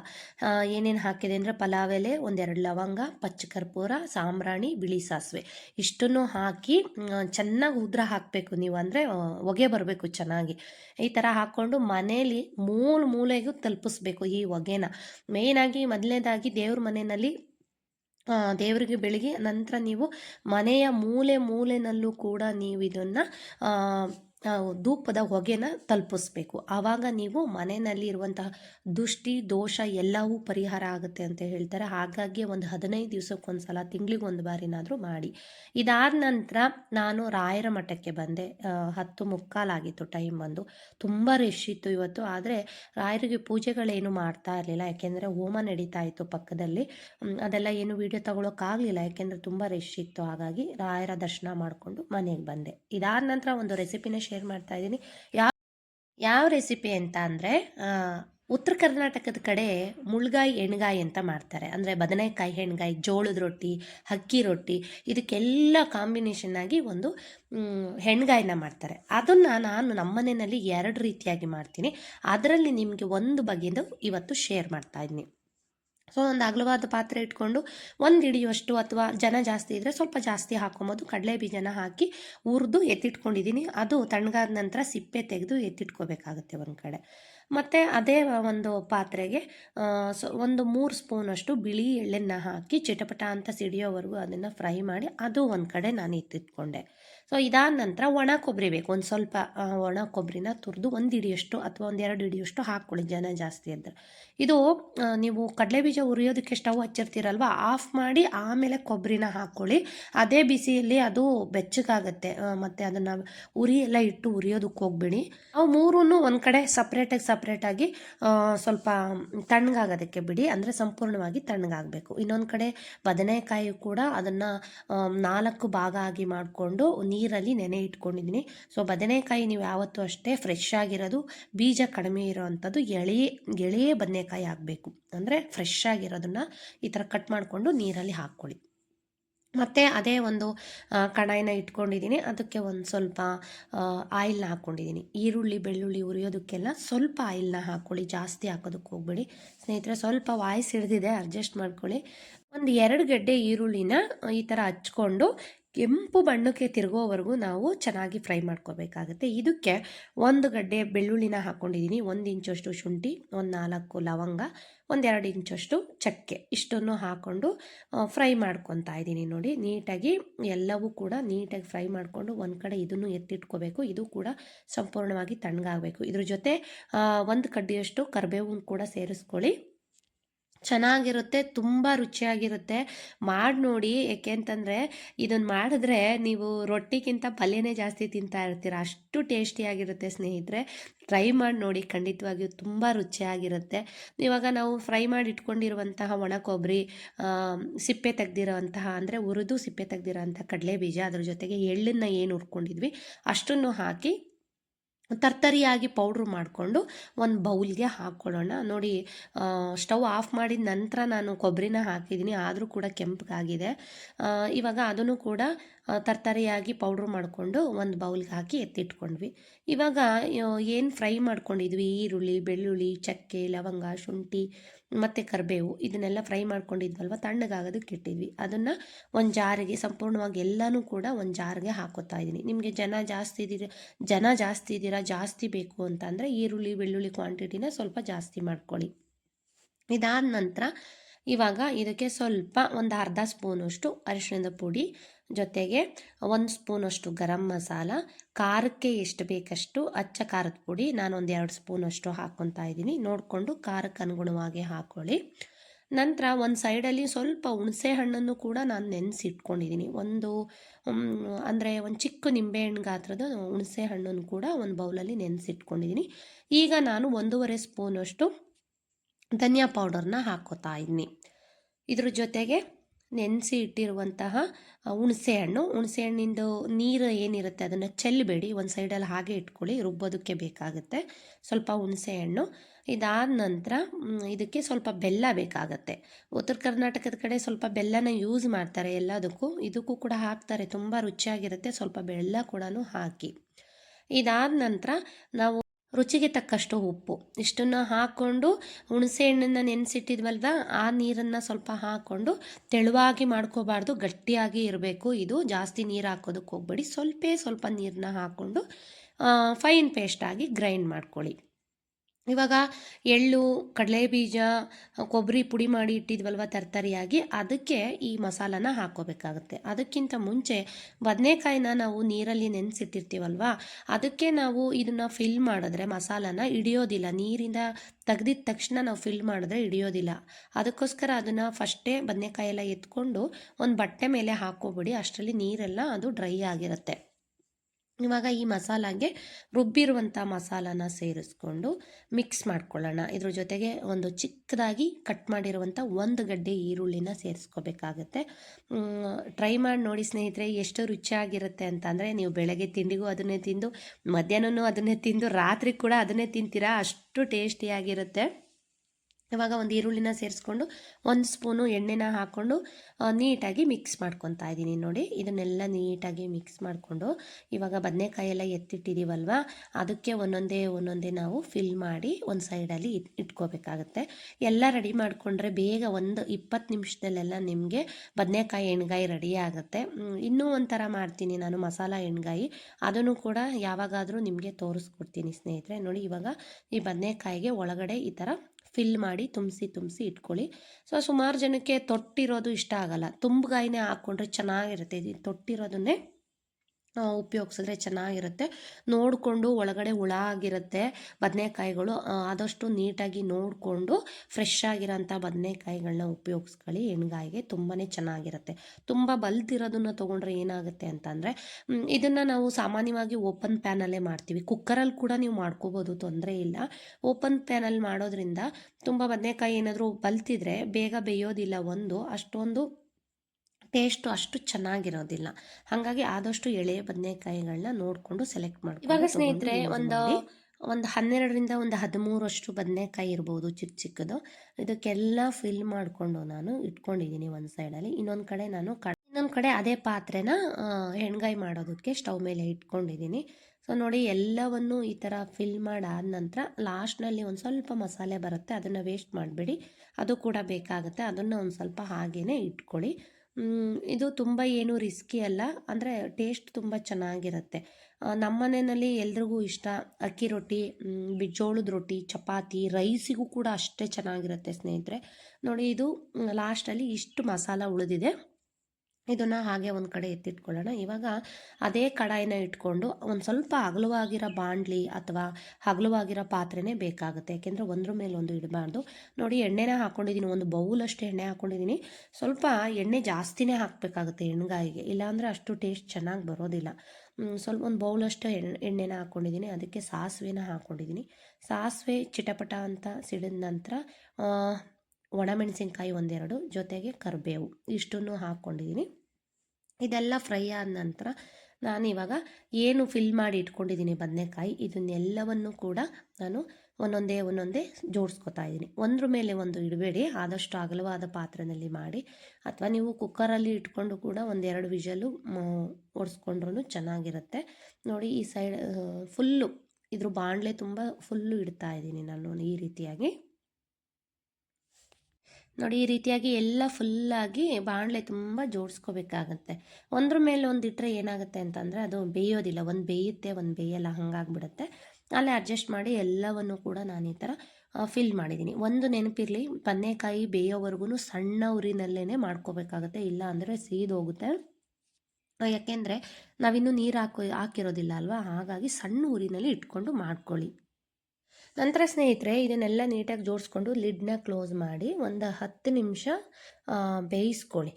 ಏನೇನು ಹಾಕಿದೆ ಅಂದರೆ ಪಲಾವ್ ಎಲೆ, ಒಂದೆರಡು ಲವಂಗ ಪಚ್ಚ ಕರ್ಪೂರ ಸಾಂಬ್ರಾಣಿ, ಬಿಳಿ ಸಾಸಿವೆ. ಇಷ್ಟನ್ನು ಹಾಕಿ ಚೆನ್ನಾಗಿ ಉದ್ರ ಹಾಕಬೇಕು ನೀವು ಅಂದರೆ ಹೊಗೆ ಬರಬೇಕು ಚೆನ್ನಾಗಿ. ಈ ಥರ ಹಾಕ್ಕೊಂಡು ಮನೇಲಿ ಮೂಲ ಮೂಲೆಗೂ ತಲುಪಿಸ್ಬೇಕು ಈ ಹೊಗೆನ ಮೇಯ್ನಾಗಿ ಮೊದಲನೇದಾಗಿ ದೇವ್ರ ಮನೆಯಲ್ಲಿ ದೇವರಿಗೆ ಬೆಳಗ್ಗೆ ನಂತರ ನೀವು ಮನೆಯ ಮೂಲೆ ಮೂಲೆನಲ್ಲೂ ಕೂಡ ನೀವು ಇದನ್ನು ಧೂಪದ ಹೊಗೆನ ತಲುಪಿಸ್ಬೇಕು. ಆವಾಗ ನೀವು ಮನೆಯಲ್ಲಿ ಇರುವಂತಹ ದುಷ್ಟಿ, ದೋಷ ಎಲ್ಲವೂ ಪರಿಹಾರ ಆಗುತ್ತೆ ಅಂತ ಹೇಳ್ತಾರೆ. ಹಾಗಾಗಿ ಒಂದು ಹದಿನೈದು ದಿವಸಕ್ಕೊಂದ್ಸಲ ತಿಂಗಳಿಗೆ ಒಂದು ಬಾರಿನಾದರೂ ಮಾಡಿ. ಇದಾದ ನಂತರ ನಾನು ರಾಯರ ಮಠಕ್ಕೆ ಬಂದೆ. ಹತ್ತು ಮುಕ್ಕಾಲಾಗಿತ್ತು ಟೈಮ್ ಬಂದು. ತುಂಬ ರಶ್ ಇತ್ತು ಇವತ್ತು. ಆದರೆ ರಾಯರಿಗೆ ಪೂಜೆಗಳೇನು ಮಾಡ್ತಾ ಇರಲಿಲ್ಲ. ಯಾಕೆಂದರೆ ಹೋಮ ನಡೀತಾ ಇತ್ತು ಪಕ್ಕದಲ್ಲಿ. ಅದೆಲ್ಲ ಏನು ವೀಡಿಯೋ ತಗೊಳಕ್ಕಾಗಲಿಲ್ಲ ಯಾಕೆಂದರೆ ತುಂಬ ರಶ್ ಇತ್ತು. ಹಾಗಾಗಿ ರಾಯರ ದರ್ಶನ ಮಾಡಿಕೊಂಡು ಮನೆಗೆ ಬಂದೆ. ಇದಾದ ನಂತರ ಒಂದು ರೆಸಿಪಿನ ಶೇರ್ ಮಾಡ್ತಾ ಇದ್ದೀನಿ. ಯಾವ ಯಾವ ರೆಸಿಪಿ ಅಂತ ಅಂದರೆ ಉತ್ತರ ಕರ್ನಾಟಕದ ಕಡೆ ಮುಳ್ಗಾಯಿ, ಎಣ್ಗಾಯಿ ಅಂತ ಮಾಡ್ತಾರೆ. ಅಂದರೆ ಬದನೆಕಾಯಿ, ಎಣ್ಗಾಯಿ, ಜೋಳದ ರೊಟ್ಟಿ, ಅಕ್ಕಿ ರೊಟ್ಟಿ, ಇದಕ್ಕೆಲ್ಲ ಕಾಂಬಿನೇಷನ್ ಆಗಿ ಒಂದು ಹೆಣ್ಗಾಯಿನ ಮಾಡ್ತಾರೆ. ಅದನ್ನು ನಾನು ನಮ್ಮನೆಯಲ್ಲಿ ಎರಡು ರೀತಿಯಾಗಿ ಮಾಡ್ತೀನಿ. ಅದರಲ್ಲಿ ನಿಮಗೆ ಒಂದು ಬಗೆಯದು ಇವತ್ತು ಶೇರ್ ಮಾಡ್ತಾ ಇದ್ದೀನಿ. ಸೊ ಒಂದು ಅಗಲವಾದ ಪಾತ್ರೆ ಇಟ್ಕೊಂಡು ಒಂದು ಹಿಡಿಯುವಷ್ಟು ಅಥವಾ ಜನ ಜಾಸ್ತಿ ಇದ್ದರೆ ಸ್ವಲ್ಪ ಜಾಸ್ತಿ ಹಾಕೊಬೋದು. ಕಡಲೆ ಬೀಜನ ಹಾಕಿ ಹುರಿದು ಎತ್ತಿಟ್ಕೊಂಡಿದ್ದೀನಿ ಅದು ತಣ್ಣಗಾದ ನಂತರ ಸಿಪ್ಪೆ ತೆಗೆದು ಎತ್ತಿಟ್ಕೋಬೇಕಾಗುತ್ತೆ ಒಂದು ಕಡೆ. ಮತ್ತು ಅದೇ ಒಂದು ಪಾತ್ರೆಗೆ ಸೊ, ಒಂದು ಮೂರು ಸ್ಪೂನಷ್ಟು ಬಿಳಿ ಎಳ್ಳೆನ್ನ ಹಾಕಿ ಚಿಟಪಟ ಅಂತ ಸಿಡಿಯೋವರೆಗೂ ಅದನ್ನು ಫ್ರೈ ಮಾಡಿ ಅದು ಒಂದು ಕಡೆ ನಾನು ಎತ್ತಿಟ್ಕೊಂಡೆ ಸೊ ಇದಾದ ನಂತರ ಒಣ ಕೊಬ್ಬರಿ ಬೇಕು. ಒಂದು ಸ್ವಲ್ಪ ಒಣ ಕೊಬ್ಬರಿನ ತುರಿದು ಒಂದು ಹಿಡಿಯಷ್ಟು ಅಥವಾ ಒಂದು ಎರಡು ಹಿಡಿಯಷ್ಟು ಹಾಕ್ಕೊಳ್ಳಿ ಜನ ಜಾಸ್ತಿ ಇದ್ದರೆ ಇದು ನೀವು ಕಡಲೆ ಬೀಜ ಉರಿಯೋದಕ್ಕೆ ಸ್ಟವ್ ಹಚ್ಚಿರ್ತೀರಲ್ವ? ಆಫ್ ಮಾಡಿ ಆಮೇಲೆ ಕೊಬ್ಬರಿನ ಹಾಕ್ಕೊಳ್ಳಿ. ಅದೇ ಬಿಸಿಯಲ್ಲಿ ಅದು ಬೆಚ್ಚಗಾಗತ್ತೆ. ಮತ್ತು ಮತ್ತೆ ಅದನ್ನು ಉರಿ ಎಲ್ಲ ಇಟ್ಟು ಉರಿಯೋದಕ್ಕೆ ಹೋಗ್ಬೇಡಿ. ಅವು ಮೂರೂ ಒಂದು ಕಡೆ ಸಪ್ರೇಟಾಗಿ ಸಪ್ರೇಟಾಗಿ ಸ್ವಲ್ಪ ತಣ್ಣಗಾಗೋದಕ್ಕೆ ಬಿಡಿ. ಅಂದರೆ ಸಂಪೂರ್ಣವಾಗಿ ತಣ್ಣಗಾಗಬೇಕು. ಇನ್ನೊಂದು ಕಡೆ ಬದನೆಕಾಯಿ ಕೂಡ ಅದನ್ನು ನಾಲ್ಕು ಭಾಗ ಆಗಿ ಮಾಡಿಕೊಂಡು ನೀರಲ್ಲಿ ನೆನೆ ಇಟ್ಕೊಂಡಿದ್ದೀನಿ. ಸೊ, ಬದನೆಕಾಯಿ ನೀವು ಯಾವತ್ತೂ ಅಷ್ಟೇ ಫ್ರೆಶ್ ಆಗಿರೋದು, ಬೀಜ ಕಡಿಮೆ ಇರೋವಂಥದ್ದು ಎಳೆ ಎಳೆಯೇ ಬದನೆಕಾಯಿ ಆಗಬೇಕು ಅಂದರೆ ಫ್ರೆಶ್ ಆಗಿರೋದನ್ನು ಈ ಥರ ಕಟ್ ಮಾಡಿಕೊಂಡು ನೀರಲ್ಲಿ ಹಾಕ್ಕೊಳ್ಳಿ. ಮತ್ತು ಅದೇ ಒಂದು ಕಡಾಯಿನ ಇಟ್ಕೊಂಡಿದ್ದೀನಿ. ಅದಕ್ಕೆ ಒಂದು ಸ್ವಲ್ಪ ಆಯಿಲ್ನ ಹಾಕ್ಕೊಂಡಿದ್ದೀನಿ. ಈರುಳ್ಳಿ, ಬೆಳ್ಳುಳ್ಳಿ ಉರಿಯೋದಕ್ಕೆಲ್ಲ ಸ್ವಲ್ಪ ಆಯಿಲ್ನ ಹಾಕ್ಕೊಳ್ಳಿ. ಜಾಸ್ತಿ ಹಾಕೋದಕ್ಕೆ ಹೋಗ್ಬೇಡಿ. ಸ್ನೇಹಿತರೆ, ಸ್ವಲ್ಪ ವಾಯ್ಸ್ ಹಿಡಿದಿದೆ ಅಡ್ಜಸ್ಟ್ ಮಾಡ್ಕೊಳ್ಳಿ. ಒಂದು ಎರಡು ಗಡ್ಡೆ ಈರುಳ್ಳಿನ ಈ ಥರ ಹಚ್ಕೊಂಡು ಕೆಂಪು ಬಣ್ಣಕ್ಕೆ ತಿರುಗೋವರೆಗೂ ನಾವು ಚೆನ್ನಾಗಿ ಫ್ರೈ ಮಾಡ್ಕೋಬೇಕಾಗುತ್ತೆ. ಇದಕ್ಕೆ ಒಂದು ಗಡ್ಡೆ ಬೆಳ್ಳುಳ್ಳಿನ ಹಾಕ್ಕೊಂಡಿದ್ದೀನಿ ಒಂದು ಇಂಚಷ್ಟು ಶುಂಠಿ, ಒಂದು ನಾಲ್ಕು ಲವಂಗ ಒಂದೆರಡು ಇಂಚಷ್ಟು ಚಕ್ಕೆ ಇಷ್ಟನ್ನು ಹಾಕ್ಕೊಂಡು ಫ್ರೈ ಮಾಡ್ಕೊತಾ ಇದ್ದೀನಿ ನೋಡಿ. ನೀಟಾಗಿ ಎಲ್ಲವೂ ಕೂಡ ನೀಟಾಗಿ ಫ್ರೈ ಮಾಡಿಕೊಂಡು ಒಂದು ಕಡೆ ಇದನ್ನು ಎತ್ತಿಟ್ಕೋಬೇಕು. ಇದು ಕೂಡ ಸಂಪೂರ್ಣವಾಗಿ ತಣ್ಣಗಾಗಬೇಕು. ಇದ್ರ ಜೊತೆ ಒಂದು ಕಡ್ಡಿಯಷ್ಟು ಕರಿಬೇವು ಕೂಡ ಸೇರಿಸ್ಕೊಳ್ಳಿ. ಚೆನ್ನಾಗಿರುತ್ತೆ, ತುಂಬ ರುಚಿಯಾಗಿರುತ್ತೆ. ಮಾಡಿ ನೋಡಿ, ಏಕೆ ಅಂತಂದರೆ ಇದನ್ನು ಮಾಡಿದ್ರೆ ನೀವು ರೊಟ್ಟಿಗಿಂತ ಪಲ್ಯನೇ ಜಾಸ್ತಿ ತಿಂತಾ ಇರ್ತೀರ. ಅಷ್ಟು ಟೇಸ್ಟಿಯಾಗಿರುತ್ತೆ ಸ್ನೇಹಿತರೆ. ಟ್ರೈ ಮಾಡಿ ನೋಡಿ, ಖಂಡಿತವಾಗಿಯೂ ತುಂಬ ರುಚಿಯಾಗಿರುತ್ತೆ. ಇವಾಗ ನಾವು ಫ್ರೈ ಮಾಡಿ ಇಟ್ಕೊಂಡಿರುವಂತಹ ಒಣ ಕೊಬ್ಬರಿ ಸಿಪ್ಪೆ ತೆಗ್ದಿರೋವಂತಹ, ಅಂದರೆ ಹುರಿದು ಸಿಪ್ಪೆ ತೆಗ್ದಿರೋವಂಥ ಕಡಲೆ ಬೀಜ ಅದ್ರ ಜೊತೆಗೆ ಎಳ್ಳನ್ನು ಏನು ಹುರ್ಕೊಂಡಿದ್ವಿ, ಅಷ್ಟನ್ನು ಹಾಕಿ ತರ್ತರಿಯಾಗಿ ಪೌಡ್ರ್ ಮಾಡಿಕೊಂಡು ಒಂದು ಬೌಲ್ಗೆ ಹಾಕ್ಕೊಳ್ಳೋಣ ನೋಡಿ ಸ್ಟವ್ ಆಫ್ ಮಾಡಿದ ನಂತರ ನಾನು ಕೊಬ್ಬರಿನ ಹಾಕಿದ್ದೀನಿ. ಆದರೂ ಕೂಡ ಕೆಂಪಗಾಗಿದೆ. ಇವಾಗ ಅದನ್ನು ಕೂಡ ತರ್ತರಿಯಾಗಿ ಪೌಡ್ರ್ ಮಾಡಿಕೊಂಡು ಒಂದು ಬೌಲ್ಗೆ ಹಾಕಿ ಎತ್ತಿಟ್ಕೊಂಡ್ವಿ. ಇವಾಗ ಏನು ಫ್ರೈ ಮಾಡ್ಕೊಂಡಿದ್ವಿ? ಈರುಳ್ಳಿ, ಬೆಳ್ಳುಳ್ಳಿ, ಚಕ್ಕೆ, ಲವಂಗ, ಶುಂಠಿ ಮತ್ತು ಕರಿಬೇವು ಇದನ್ನೆಲ್ಲ ಫ್ರೈ ಮಾಡ್ಕೊಂಡಿದ್ವಲ್ವ, ತಣ್ಣಗಾಗೋದಕ್ಕೆ ಇಟ್ಟಿದ್ವಿ. ಅದನ್ನು ಒಂದು ಜಾರಿಗೆ ಸಂಪೂರ್ಣವಾಗಿ ಎಲ್ಲನೂ ಕೂಡ ಒಂದು ಜಾರಿಗೆ ಹಾಕೋತಾ ಇದ್ದೀನಿ ನಿಮಗೆ ಜನ ಜಾಸ್ತಿ ಇದ್ದೀರ ಜನ ಜಾಸ್ತಿ ಇದ್ದೀರಾ ಜಾಸ್ತಿ ಬೇಕು ಅಂತಂದರೆ ಈರುಳ್ಳಿ, ಬೆಳ್ಳುಳ್ಳಿ ಕ್ವಾಂಟಿಟಿನ ಸ್ವಲ್ಪ ಜಾಸ್ತಿ ಮಾಡ್ಕೊಳ್ಳಿ. ಇದಾದ ನಂತರ ಇವಾಗ ಇದಕ್ಕೆ ಸ್ವಲ್ಪ ಒಂದು ಅರ್ಧ ಸ್ಪೂನಷ್ಟು ಅರಿಶಿಣದ ಪುಡಿ ಜೊತೆಗೆ ಒಂದು ಸ್ಪೂನಷ್ಟು ಗರಂ ಮಸಾಲ, ಖಾರಕ್ಕೆ ಎಷ್ಟು ಬೇಕಷ್ಟು ಅಚ್ಚ ಖಾರದ ಪುಡಿ ನಾನು ಒಂದು ಎರಡು ಸ್ಪೂನಷ್ಟು ಹಾಕ್ಕೊತಾ ಇದ್ದೀನಿ. ನೋಡಿಕೊಂಡು ಖಾರಕ್ಕೆ ಅನುಗುಣವಾಗಿ ಹಾಕ್ಕೊಳ್ಳಿ ನಂತರ ಒಂದು ಸೈಡಲ್ಲಿ ಸ್ವಲ್ಪ ಹುಣಸೆ ಹಣ್ಣನ್ನು ಕೂಡ ನಾನು ನೆನೆಸಿಟ್ಕೊಂಡಿದ್ದೀನಿ. ಒಂದು ಅಂದರೆ ಒಂದು ಚಿಕ್ಕ ನಿಂಬೆಹಣ್ಣು ಗಾತ್ರದ ಹುಣಸೆ ಹಣ್ಣನ್ನು ಕೂಡ ಒಂದು ಬೌಲಲ್ಲಿ ನೆನೆಸಿಟ್ಕೊಂಡಿದ್ದೀನಿ. ಈಗ ನಾನು ಒಂದೂವರೆ ಸ್ಪೂನಷ್ಟು ಧನಿಯಾ ಪೌಡರ್ನ ಹಾಕೋತಾ ಇದ್ದೀನಿ. ಇದ್ರ ಜೊತೆಗೆ ನೆನೆಸಿ ಇಟ್ಟಿರುವಂತಹ ಹುಣಸೆ ಹಣ್ಣು. ಹುಣಸೆ ಹಣ್ಣಿಂದು ನೀರು ಏನಿರುತ್ತೆ, ಅದನ್ನು ಚೆಲ್ಲಬೇಡಿ. ಒಂದು ಸೈಡಲ್ಲಿ ಹಾಗೆ ಇಟ್ಕೊಳ್ಳಿ, ರುಬ್ಬೋದಕ್ಕೆ ಬೇಕಾಗುತ್ತೆ ಸ್ವಲ್ಪ ಹುಣಸೆ ಹಣ್ಣು. ಇದಾದ ನಂತರ ಇದಕ್ಕೆ ಸ್ವಲ್ಪ ಬೆಲ್ಲ ಬೇಕಾಗತ್ತೆ. ಉತ್ತರ ಕರ್ನಾಟಕದ ಕಡೆ ಸ್ವಲ್ಪ ಬೆಲ್ಲನ ಯೂಸ್ ಮಾಡ್ತಾರೆ ಎಲ್ಲದಕ್ಕೂ. ಇದಕ್ಕೂ ಕೂಡ ಹಾಕ್ತಾರೆ, ತುಂಬ ರುಚಿಯಾಗಿರುತ್ತೆ. ಸ್ವಲ್ಪ ಬೆಲ್ಲ ಕೂಡ ಹಾಕಿ. ಇದಾದ ನಂತರ ನಾವು ರುಚಿಗೆ ತಕ್ಕಷ್ಟು ಉಪ್ಪು. ಇಷ್ಟನ್ನು ಹಾಕ್ಕೊಂಡು ಹುಣಸೆ ಹಣ್ಣನ್ನು ನೆನೆಸಿಟ್ಟಿದ್ವಲ್ವ, ಆ ನೀರನ್ನು ಸ್ವಲ್ಪ ಹಾಕ್ಕೊಂಡು ತೆಳುವಾಗಿ ಮಾಡ್ಕೋಬಾರ್ದು, ಗಟ್ಟಿಯಾಗಿ ಇರಬೇಕು. ಇದು ಜಾಸ್ತಿ ನೀರು ಹಾಕೋದಕ್ಕೆ ಹೋಗ್ಬೇಡಿ. ಸ್ವಲ್ಪ ಸ್ವಲ್ಪ ನೀರನ್ನ ಹಾಕ್ಕೊಂಡು ಫೈನ್ ಪೇಸ್ಟಾಗಿ ಗ್ರೈಂಡ್ ಮಾಡ್ಕೊಳ್ಳಿ. ಇವಾಗ ಎಳ್ಳು ಕಡಲೆ ಬೀಜ ಕೊಬ್ಬರಿ ಪುಡಿ ಮಾಡಿ ಇಟ್ಟಿದ್ವಲ್ವ ತರ್ತರಿಯಾಗಿ, ಅದಕ್ಕೆ ಈ ಮಸಾಲನ ಹಾಕೋಬೇಕಾಗುತ್ತೆ ಅದಕ್ಕಿಂತ ಮುಂಚೆ ಬದನೆಕಾಯಿನ ನಾವು ನೀರಲ್ಲಿ ನೆನೆಸಿಟ್ಟಿರ್ತೀವಲ್ವ, ಅದಕ್ಕೆ ನಾವು ಇದನ್ನು ಫಿಲ್ ಮಾಡಿದ್ರೆ ಮಸಾಲನ ಹಿಡಿಯೋದಿಲ್ಲ. ನೀರಿಂದ ತೆಗ್ದಿದ ತಕ್ಷಣ ನಾವು ಫಿಲ್ ಮಾಡಿದ್ರೆ ಹಿಡಿಯೋದಿಲ್ಲ. ಅದಕ್ಕೋಸ್ಕರ ಅದನ್ನು ಫಸ್ಟೇ ಬದನೆಕಾಯಿ ಎಲ್ಲ ಎತ್ಕೊಂಡು ಒಂದು ಬಟ್ಟೆ ಮೇಲೆ ಹಾಕೋಬಿಡಿ ಅಷ್ಟರಲ್ಲಿ ನೀರೆಲ್ಲ ಅದು ಡ್ರೈ ಆಗಿರುತ್ತೆ. ಇವಾಗ ಈ ಮಸಾಲಾಗೆ ರುಬ್ಬಿರುವಂಥ ಮಸಾಲಾನ ಸೇರಿಸ್ಕೊಂಡು ಮಿಕ್ಸ್ ಮಾಡ್ಕೊಳ್ಳೋಣ. ಇದ್ರ ಜೊತೆಗೆ ಒಂದು ಚಿಕ್ಕದಾಗಿ ಕಟ್ ಮಾಡಿರುವಂಥ ಒಂದು ಗಡ್ಡೆ ಈರುಳ್ಳಿನ ಸೇರಿಸ್ಕೋಬೇಕಾಗತ್ತೆ. ಟ್ರೈ ಮಾಡಿ ನೋಡಿ ಸ್ನೇಹಿತರೆ, ಎಷ್ಟು ರುಚಿಯಾಗಿರುತ್ತೆ ಅಂತ ಅಂದರೆ ನೀವು ಬೆಳಗ್ಗೆ ತಿಂಡಿಗೂ ಅದನ್ನೇ ತಿಂದು, ಮಧ್ಯಾಹ್ನನೂ ಅದನ್ನೇ ತಿಂದು, ರಾತ್ರಿ ಕೂಡ ಅದನ್ನೇ ತಿಂತೀರಾ? ಅಷ್ಟು ಟೇಸ್ಟಿಯಾಗಿರುತ್ತೆ. ಇವಾಗ ಒಂದು ಈರುಳ್ಳಿನ ಸೇರಿಸ್ಕೊಂಡು ಒಂದು ಸ್ಪೂನು ಎಣ್ಣೆನ ಹಾಕ್ಕೊಂಡು ನೀಟಾಗಿ ಮಿಕ್ಸ್ ಮಾಡ್ಕೊತಾ ಇದ್ದೀನಿ ನೋಡಿ. ಇದನ್ನೆಲ್ಲ ನೀಟಾಗಿ ಮಿಕ್ಸ್ ಮಾಡಿಕೊಂಡು ಇವಾಗ ಬದನೆಕಾಯಿ ಎಲ್ಲ ಎತ್ತಿಟ್ಟಿದ್ದೀವಲ್ವ ಅದಕ್ಕೆ ಒಂದೊಂದೇ ಒಂದೊಂದೇ ನಾವು ಫಿಲ್ ಮಾಡಿ ಒಂದು ಸೈಡಲ್ಲಿ ಇಟ್ ಇಟ್ಕೋಬೇಕಾಗತ್ತೆ. ಎಲ್ಲ ರೆಡಿ ಮಾಡಿಕೊಂಡ್ರೆ ಬೇಗ ಒಂದು ಇಪ್ಪತ್ತು ನಿಮಿಷದಲ್ಲೆಲ್ಲ ನಿಮಗೆ ಬದನೆಕಾಯಿ ಎಣ್ಗಾಯಿ ರೆಡಿ ಆಗುತ್ತೆ. ಇನ್ನೂ ಒಂಥರ ಮಾಡ್ತೀನಿ ನಾನು ಮಸಾಲ ಎಣ್ಗಾಯಿ. ಅದನ್ನು ಕೂಡ ಯಾವಾಗಾದರೂ ನಿಮಗೆ ತೋರಿಸ್ಕೊಡ್ತೀನಿ ಸ್ನೇಹಿತರೆ. ನೋಡಿ ಇವಾಗ ಈ ಬದನೆಕಾಯಿಗೆ ಒಳಗಡೆ ಈ ಥರ ಫಿಲ್ ಮಾಡಿ ತುಂಬಿಸಿ ತುಂಬಿಸಿ ಇಟ್ಕೊಳ್ಳಿ. ಸೊ ಸುಮಾರು ಜನಕ್ಕೆ ತೊಟ್ಟಿರೋದು ಇಷ್ಟ ಆಗಲ್ಲ. ತುಂಬಗಾಯಿನೇ ಹಾಕ್ಕೊಂಡ್ರೆ ಚೆನ್ನಾಗಿರುತ್ತೆ. ಇದು ತೊಟ್ಟಿರೋದನ್ನೇ ಉಪಯೋಗಿಸಿದ್ರೆ ಚೆನ್ನಾಗಿರುತ್ತೆ. ನೋಡಿಕೊಂಡು ಒಳಗಡೆ ಹುಳ ಆಗಿರುತ್ತೆ ಬದನೆಕಾಯಿಗಳು ಆದಷ್ಟು ನೀಟಾಗಿ ನೋಡಿಕೊಂಡು ಫ್ರೆಶ್ ಆಗಿರೋಂಥ ಬದನೆಕಾಯಿಗಳನ್ನ ಉಪಯೋಗಿಸ್ಕೊಳ್ಳಿ. ಎಣ್ಗಾಯಿಗೆ ತುಂಬಾ ಚೆನ್ನಾಗಿರುತ್ತೆ. ತುಂಬ ಬಲ್ತಿರೋದನ್ನ ತೊಗೊಂಡ್ರೆ ಏನಾಗುತ್ತೆ ಅಂತಂದರೆ ಇದನ್ನು ನಾವು ಸಾಮಾನ್ಯವಾಗಿ ಓಪನ್ ಪ್ಯಾನಲ್ಲೇ ಮಾಡ್ತೀವಿ. ಕುಕ್ಕರಲ್ಲಿ ಕೂಡ ನೀವು ಮಾಡ್ಕೋಬೋದು, ತೊಂದರೆ ಇಲ್ಲ. ಓಪನ್ ಪ್ಯಾನಲ್ಲಿ ಮಾಡೋದ್ರಿಂದ ತುಂಬ ಬದನೆಕಾಯಿ ಏನಾದರೂ ಬಲ್ತಿದ್ರೆ ಬೇಗ ಬೇಯೋದಿಲ್ಲ ಒಂದು, ಅಷ್ಟೊಂದು ಟೇಸ್ಟು ಅಷ್ಟು ಚೆನ್ನಾಗಿರೋದಿಲ್ಲ. ಹಾಗಾಗಿ ಆದಷ್ಟು ಎಳೆ ಬದನೆಕಾಯಿಗಳನ್ನ ನೋಡಿಕೊಂಡು ಸೆಲೆಕ್ಟ್ ಮಾಡಿ ಇವಾಗ ಸ್ನೇಹಿತರೆ ಒಂದು ಒಂದು ಹನ್ನೆರಡರಿಂದ ಒಂದು ಹದಿಮೂರಷ್ಟು ಬದನೆಕಾಯಿ ಇರ್ಬೋದು ಚಿಕ್ಕ ಚಿಕ್ಕದು. ಇದಕ್ಕೆಲ್ಲ ಫಿಲ್ ಮಾಡಿಕೊಂಡು ನಾನು ಇಟ್ಕೊಂಡಿದ್ದೀನಿ ಒಂದು ಸೈಡಲ್ಲಿ ಇನ್ನೊಂದು ಕಡೆ ನಾನು ಕ ಇನ್ನೊಂದು ಕಡೆ ಅದೇ ಪಾತ್ರೆನ ಹೆಣ್ಗಾಯಿ ಎಣ್ಗಾಯಿ ಮಾಡೋದಕ್ಕೆ ಸ್ಟವ್ ಮೇಲೆ ಇಟ್ಕೊಂಡಿದ್ದೀನಿ. ಸೊ ನೋಡಿ ಎಲ್ಲವನ್ನು ಈ ಥರ ಫಿಲ್ ಮಾಡಾದ ನಂತರ ಲಾಸ್ಟ್ನಲ್ಲಿ ಒಂದು ಸ್ವಲ್ಪ ಮಸಾಲೆ ಬರುತ್ತೆ ಅದನ್ನು ವೇಸ್ಟ್ ಮಾಡಬೇಡಿ. ಅದು ಕೂಡ ಬೇಕಾಗುತ್ತೆ ಅದನ್ನು ಒಂದು ಸ್ವಲ್ಪ ಹಾಗೇ ಇಟ್ಕೊಳ್ಳಿ. ಇದು ತುಂಬ ಏನು ರಿಸ್ಕಿ ಅಲ್ಲ. ಅಂದರೆ ಟೇಸ್ಟ್ ತುಂಬ ಚೆನ್ನಾಗಿರುತ್ತೆ. ಆ, ನಮ್ಮ ಮನೆಯಲ್ಲಿ ಎಲ್ರಿಗೂ ಇಷ್ಟ ಅಕ್ಕಿ ರೊಟ್ಟಿ ಜೋಳದ ರೊಟ್ಟಿ ಚಪಾತಿ ರೈಸಿಗೂ ಕೂಡ ಅಷ್ಟೇ ಚೆನ್ನಾಗಿರುತ್ತೆ ಸ್ನೇಹಿತರೆ. ನೋಡಿ ಇದು ಲಾಸ್ಟಲ್ಲಿ ಇಷ್ಟು ಮಸಾಲ ಉಳಿದಿದೆ. ಇದನ್ನು ಹಾಗೆ ಒಂದು ಕಡೆ ಎತ್ತಿಟ್ಕೊಳ್ಳೋಣ. ಇವಾಗ ಅದೇ ಕಡಾಯಿನ ಇಟ್ಕೊಂಡು ಒಂದು ಸ್ವಲ್ಪ ಅಗಲವಾಗಿರೋ ಬಾಣಲಿ ಅಥವಾ ಅಗಲವಾಗಿರೋ ಪಾತ್ರೆನೇ ಬೇಕಾಗುತ್ತೆ. ಯಾಕೆಂದರೆ ಒಂದ್ರ ಮೇಲೆ ಒಂದು ಇಡಬಾರ್ದು. ನೋಡಿ, ಎಣ್ಣೆನ ಹಾಕ್ಕೊಂಡಿದ್ದೀನಿ ಒಂದು ಬೌಲಷ್ಟು ಎಣ್ಣೆ ಹಾಕ್ಕೊಂಡಿದ್ದೀನಿ ಸ್ವಲ್ಪ ಎಣ್ಣೆ ಜಾಸ್ತಿನೇ ಹಾಕಬೇಕಾಗುತ್ತೆ ಎಣ್ಗಾಯಿಗೆ. ಇಲ್ಲಾಂದರೆ ಅಷ್ಟು ಟೇಸ್ಟ್ ಚೆನ್ನಾಗಿ ಬರೋದಿಲ್ಲ. ಸ್ವಲ್ಪ ಒಂದು ಬೌಲಷ್ಟು ಎಣ್ಣೆ ಎಣ್ಣೆನ ಹಾಕ್ಕೊಂಡಿದ್ದೀನಿ ಅದಕ್ಕೆ ಸಾಸಿವೆನ ಹಾಕ್ಕೊಂಡಿದ್ದೀನಿ ಸಾಸಿವೆ ಚಿಟಪಟ ಅಂತ ಸಿಡಿದ ನಂತರ ಒಣಮೆಣಸಿನ್ಕಾಯಿ ಒಂದೆರಡು, ಜೊತೆಗೆ ಕರಿಬೇವು. ಇಷ್ಟನ್ನು ಹಾಕ್ಕೊಂಡಿದ್ದೀನಿ ಇದೆಲ್ಲ ಫ್ರೈ ಆದ ನಂತರ ನಾನು ಇವಾಗ ಏನು ಫಿಲ್ ಮಾಡಿ ಇಟ್ಕೊಂಡಿದ್ದೀನಿ ಬದನೆಕಾಯಿ, ಇದನ್ನೆಲ್ಲವನ್ನು ಕೂಡ ನಾನು ಒಂದೊಂದೇ ಒಂದೊಂದೇ ಜೋಡಿಸ್ಕೊತಾ ಇದ್ದೀನಿ. ಒಂದ್ರ ಮೇಲೆ ಒಂದು ಇಡಬೇಡಿ, ಆದಷ್ಟು ಅಗಲವಾದ ಪಾತ್ರೆಯಲ್ಲಿ ಮಾಡಿ, ಅಥವಾ ನೀವು ಕುಕ್ಕರಲ್ಲಿ ಇಟ್ಕೊಂಡು ಕೂಡ ಒಂದೆರಡು ವಿಷಲು ಓಡಿಸ್ಕೊಂಡ್ರೂ ಚೆನ್ನಾಗಿರುತ್ತೆ. ನೋಡಿ ಈ ಸೈಡ್ ಫುಲ್ಲು ಇದ್ರ ಬಾಣಲೆ ತುಂಬ ಫುಲ್ಲು ಇಡ್ತಾ ಇದ್ದೀನಿ ನಾನು ಈ ರೀತಿಯಾಗಿ. ನೋಡಿ, ಈ ರೀತಿಯಾಗಿ ಎಲ್ಲ ಫುಲ್ಲಾಗಿ ಬಾಣಲೆ ತುಂಬ ಜೋಡಿಸ್ಕೋಬೇಕಾಗತ್ತೆ. ಒಂದ್ರ ಮೇಲೆ ಒಂದು ಇಟ್ಟರೆ ಏನಾಗುತ್ತೆ ಅಂತಂದರೆ, ಅದು ಬೇಯೋದಿಲ್ಲ. ಒಂದು ಬೇಯುತ್ತೆ, ಒಂದು ಬೇಯಲ್ಲ, ಹಾಗಾಗ್ಬಿಡುತ್ತೆ. ಅಲ್ಲೇ ಅಡ್ಜಸ್ಟ್ ಮಾಡಿ ಎಲ್ಲವನ್ನು ಕೂಡ ನಾನು ಈ ಥರ ಫಿಲ್ ಮಾಡಿದ್ದೀನಿ ಒಂದು ನೆನಪಿರಲಿ, ಪನ್ನೇಕಾಯಿ ಬೇಯೋವರೆಗೂ ಸಣ್ಣ ಉರಿನಲ್ಲೇ ಮಾಡ್ಕೋಬೇಕಾಗತ್ತೆ. ಇಲ್ಲ ಅಂದರೆ ಸೀದೋಗುತ್ತೆ ಯಾಕೆಂದರೆ ನಾವಿನ್ನೂ ನೀರು ಹಾಕೋ, ಹಾಕಿರೋದಿಲ್ಲ ಅಲ್ವಾ? ಹಾಗಾಗಿ ಸಣ್ಣ ಉರಿನಲ್ಲಿ ಇಟ್ಕೊಂಡು ಮಾಡ್ಕೊಳ್ಳಿ. ನಂತರ ಸ್ನೇಹಿತರೆ, ಇದನ್ನೆಲ್ಲ ನೀಟಾಗಿ ಜೋಡಿಸ್ಕೊಂಡು ಲಿಡ್ನ ಕ್ಲೋಸ್ ಮಾಡಿ ಒಂದು ಹತ್ತು ನಿಮಿಷ ಬೇಯಿಸ್ಕೊಳ್ಳಿ.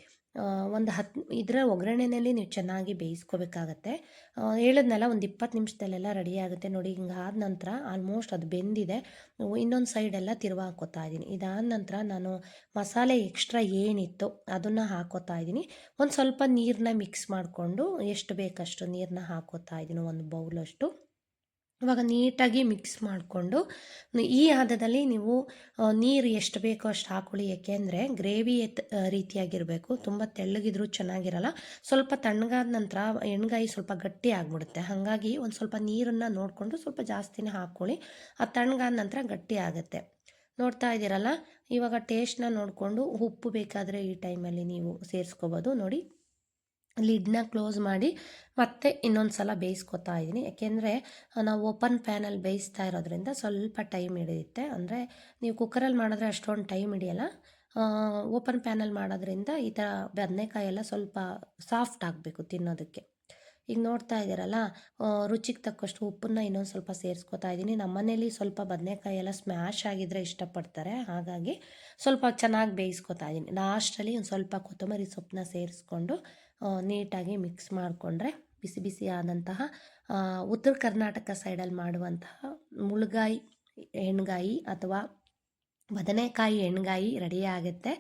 ಒಂದು ಹತ್ತು ಇದರ ಒಗ್ಗರಣೆಯಲ್ಲಿ ನೀವು ಚೆನ್ನಾಗಿ ಬೇಯಿಸ್ಕೋಬೇಕಾಗತ್ತೆ. ಹೇಳಿದ್ನಲ್ಲ, ಒಂದು ಇಪ್ಪತ್ತು ನಿಮಿಷದಲ್ಲೆಲ್ಲ ರೆಡಿ ಆಗುತ್ತೆ. ನೋಡಿ, ಹಿಂಗೆ ಆದ ನಂತರ ಆಲ್ಮೋಸ್ಟ್ ಅದು ಬೆಂದಿದೆ. ಇನ್ನೊಂದು ಸೈಡೆಲ್ಲ ತಿರುವ ಹಾಕೋತಾ ಇದ್ದೀನಿ. ಇದಾದ ನಂತರ ನಾನು ಮಸಾಲೆ ಎಕ್ಸ್ಟ್ರಾ ಏನಿತ್ತು ಅದನ್ನು ಹಾಕೋತಾ ಇದ್ದೀನಿ. ಒಂದು ಸ್ವಲ್ಪ ನೀರನ್ನ ಮಿಕ್ಸ್ ಮಾಡಿಕೊಂಡು ಎಷ್ಟು ಬೇಕಷ್ಟು ನೀರನ್ನ ಹಾಕೋತಾ ಇದ್ದೀನಿ, ಒಂದು ಬೌಲಷ್ಟು. ಇವಾಗ ನೀಟಾಗಿ ಮಿಕ್ಸ್ ಮಾಡಿಕೊಂಡು, ಈ ಹದದಲ್ಲಿ ನೀವು ನೀರು ಎಷ್ಟು ಬೇಕೋ ಅಷ್ಟು ಹಾಕೊಳ್ಳಿ. ಏಕೆಂದರೆ ಗ್ರೇವಿ ಎತ್ ರೀತಿಯಾಗಿರಬೇಕು. ತುಂಬ ತೆಳ್ಳಗಿದ್ರೂ ಚೆನ್ನಾಗಿರಲ್ಲ. ಸ್ವಲ್ಪ ತಣ್ಣಗಾದ ನಂತರ ಎಣ್ಗಾಯಿ ಸ್ವಲ್ಪ ಗಟ್ಟಿ ಆಗಿಬಿಡುತ್ತೆ. ಹಾಗಾಗಿ ಒಂದು ಸ್ವಲ್ಪ ನೀರನ್ನು ನೋಡಿಕೊಂಡು ಸ್ವಲ್ಪ ಜಾಸ್ತಿನೇ ಹಾಕ್ಕೊಳ್ಳಿ ಆ ತಣ್ಣಗಾದ ನಂತರ ಗಟ್ಟಿ ಆಗುತ್ತೆ. ನೋಡ್ತಾ ಇದ್ದೀರಲ್ಲ? ಇವಾಗ ಟೇಸ್ಟ್ನ ನೋಡಿಕೊಂಡು ಉಪ್ಪು ಬೇಕಾದರೆ ಈ ಟೈಮಲ್ಲಿ ನೀವು ಸೇರಿಸ್ಕೋಬೋದು. ನೋಡಿ. ಲಿಡ್ನ ಕ್ಲೋಸ್ ಮಾಡಿ ಮತ್ತೆ ಇನ್ನೊಂದು ಸಲ ಬೇಯಿಸ್ಕೊತಾ ಇದ್ದೀನಿ ಯಾಕೆಂದರೆ ನಾವು ಓಪನ್ ಪ್ಯಾನಲ್ಲಿ ಬೇಯಿಸ್ತಾ ಇರೋದ್ರಿಂದ ಸ್ವಲ್ಪ ಟೈಮ್ ಹಿಡಿಯುತ್ತೆ. ಅಂದರೆ, ನೀವು ಕುಕ್ಕರಲ್ಲಿ ಮಾಡಿದ್ರೆ ಅಷ್ಟೊಂದು ಟೈಮ್ ಹಿಡಿಯಲ್ಲ. ಓಪನ್ ಪ್ಯಾನಲ್ಲಿ ಮಾಡೋದ್ರಿಂದ ಈ ಥರ ಬದನೆಕಾಯಿ ಎಲ್ಲ ಸ್ವಲ್ಪ ಸಾಫ್ಟ್ ಆಗಬೇಕು ತಿನ್ನೋದಕ್ಕೆ. ಈಗ ನೋಡ್ತಾ ಇದ್ದೀರಲ್ಲ ರುಚಿಗೆ ತಕ್ಕಷ್ಟು ಉಪ್ಪನ್ನ ಇನ್ನೊಂದು ಸ್ವಲ್ಪ ಸೇರಿಸ್ಕೊತಾ ಇದ್ದೀನಿ ನಮ್ಮನೇಲಿ ಸ್ವಲ್ಪ ಬದನೆಕಾಯಿ ಎಲ್ಲ ಸ್ಮ್ಯಾಶ್ ಆಗಿದ್ರೆ ಇಷ್ಟಪಡ್ತಾರೆ. ಹಾಗಾಗಿ ಸ್ವಲ್ಪ ಚೆನ್ನಾಗಿ ಬೇಯಿಸ್ಕೊತಾ ಇದ್ದೀನಿ ಲಾಸ್ಟಲ್ಲಿ ಒಂದು ಸ್ವಲ್ಪ ಕೊತ್ತಂಬರಿ ಸೊಪ್ಪನ್ನ ಸೇರಿಸ್ಕೊಂಡು ನೀಟಾಗಿ ಮಿಕ್ಸ್ ಮಾಡಿಕೊಂಡ್ರೆ ಬಿಸಿ ಬಿಸಿ ಆದಂತಹ ಉತ್ತರ ಕರ್ನಾಟಕ ಸೈಡಲ್ಲಿ ಮಾಡುವಂತಹ ಮುಳುಗಾಯಿ ಎಣ್ಗಾಯಿ ಅಥವಾ ಬದನೆಕಾಯಿ ಎಣ್ಗಾಯಿ ರೆಡಿ ಆಗುತ್ತೆ.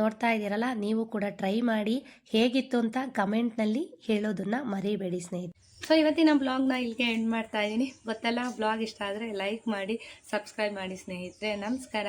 ನೋಡ್ತಾ ಇದ್ದೀರಲ್ಲ, ನೀವು ಕೂಡ ಟ್ರೈ ಮಾಡಿ ಹೇಗಿತ್ತು ಅಂತ ಕಮೆಂಟ್ನಲ್ಲಿ ಹೇಳೋದನ್ನು ಮರಿಬೇಡಿ ಸ್ನೇಹಿತರೆ. ಸೊ ಇವತ್ತಿನ ಬ್ಲಾಗ್ನ ಇಲ್ಲಿಗೆ ಎಂಡ್ ಮಾಡ್ತಾ ಇದ್ದೀನಿ. ಗೊತ್ತಲ್ಲ ಬ್ಲಾಗ್ ಇಷ್ಟ ಆದರೆ ಲೈಕ್ ಮಾಡಿ ಸಬ್ಸ್ಕ್ರೈಬ್ ಮಾಡಿ ಸ್ನೇಹಿತರೆ. ನಮಸ್ಕಾರ.